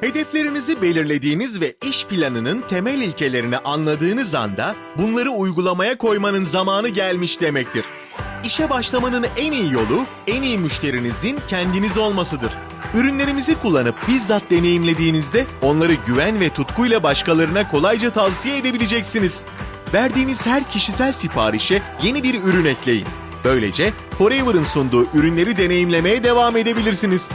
Hedeflerinizi belirlediğiniz ve iş planının temel ilkelerini anladığınız anda bunları uygulamaya koymanın zamanı gelmiş demektir. İşe başlamanın en iyi yolu en iyi müşterinizin kendiniz olmasıdır. Ürünlerimizi kullanıp bizzat deneyimlediğinizde onları güven ve tutkuyla başkalarına kolayca tavsiye edebileceksiniz. Verdiğiniz her kişisel siparişe yeni bir ürün ekleyin. Böylece Forever'ın sunduğu ürünleri deneyimlemeye devam edebilirsiniz.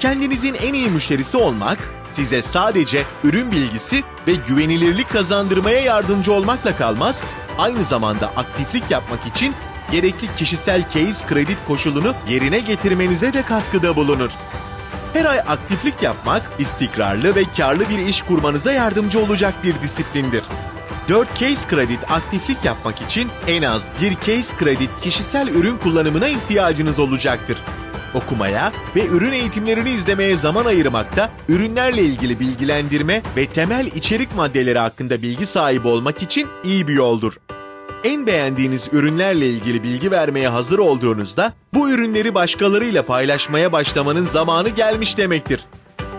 Kendinizin en iyi müşterisi olmak, size sadece ürün bilgisi ve güvenilirlik kazandırmaya yardımcı olmakla kalmaz, aynı zamanda aktiflik yapmak için gerekli kişisel case kredi koşulunu yerine getirmenize de katkıda bulunur. Her ay aktiflik yapmak, istikrarlı ve karlı bir iş kurmanıza yardımcı olacak bir disiplindir. 4 case kredi aktiflik yapmak için en az bir case kredi kişisel ürün kullanımına ihtiyacınız olacaktır. Okumaya ve ürün eğitimlerini izlemeye zaman ayırmakta, ürünlerle ilgili bilgilendirme ve temel içerik maddeleri hakkında bilgi sahibi olmak için iyi bir yoldur. En beğendiğiniz ürünlerle ilgili bilgi vermeye hazır olduğunuzda bu ürünleri başkalarıyla paylaşmaya başlamanın zamanı gelmiş demektir.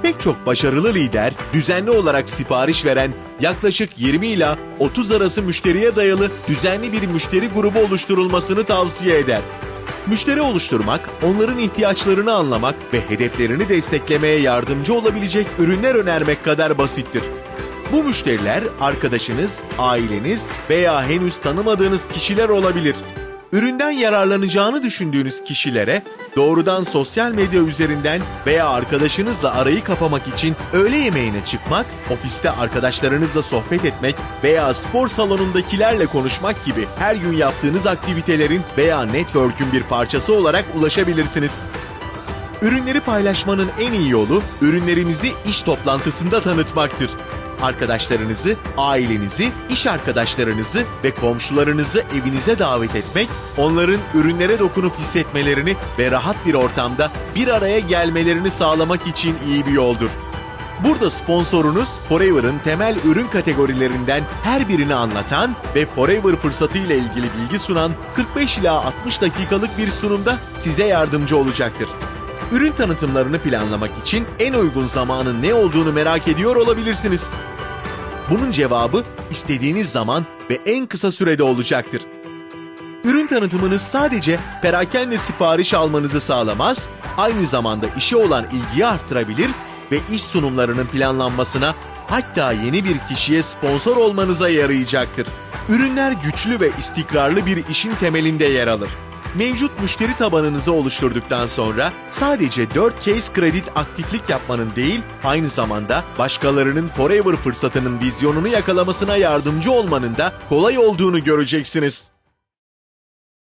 Pek çok başarılı lider düzenli olarak sipariş veren yaklaşık 20 ila 30 arası müşteriye dayalı düzenli bir müşteri grubu oluşturulmasını tavsiye eder. Müşteri oluşturmak, onların ihtiyaçlarını anlamak ve hedeflerini desteklemeye yardımcı olabilecek ürünler önermek kadar basittir. Bu müşteriler arkadaşınız, aileniz veya henüz tanımadığınız kişiler olabilir. Üründen yararlanacağını düşündüğünüz kişilere doğrudan sosyal medya üzerinden veya arkadaşınızla arayı kapamak için öğle yemeğine çıkmak, ofiste arkadaşlarınızla sohbet etmek veya spor salonundakilerle konuşmak gibi her gün yaptığınız aktivitelerin veya network'ün bir parçası olarak ulaşabilirsiniz. Ürünleri paylaşmanın en iyi yolu ürünlerimizi iş toplantısında tanıtmaktır. Arkadaşlarınızı, ailenizi, iş arkadaşlarınızı ve komşularınızı evinize davet etmek, onların ürünlere dokunup hissetmelerini ve rahat bir ortamda bir araya gelmelerini sağlamak için iyi bir yoldur. Burada sponsorunuz Forever'ın temel ürün kategorilerinden her birini anlatan ve Forever fırsatı ile ilgili bilgi sunan 45 ila 60 dakikalık bir sunumda size yardımcı olacaktır. Ürün tanıtımlarını planlamak için en uygun zamanın ne olduğunu merak ediyor olabilirsiniz. Bunun cevabı istediğiniz zaman ve en kısa sürede olacaktır. Ürün tanıtımınız sadece perakende sipariş almanızı sağlamaz, aynı zamanda işe olan ilgiyi arttırabilir ve iş sunumlarının planlanmasına hatta yeni bir kişiye sponsor olmanıza yarayacaktır. Ürünler güçlü ve istikrarlı bir işin temelinde yer alır. Mevcut müşteri tabanınızı oluşturduktan sonra sadece 4 case kredi aktiflik yapmanın değil, aynı zamanda başkalarının Forever fırsatının vizyonunu yakalamasına yardımcı olmanın da kolay olduğunu göreceksiniz.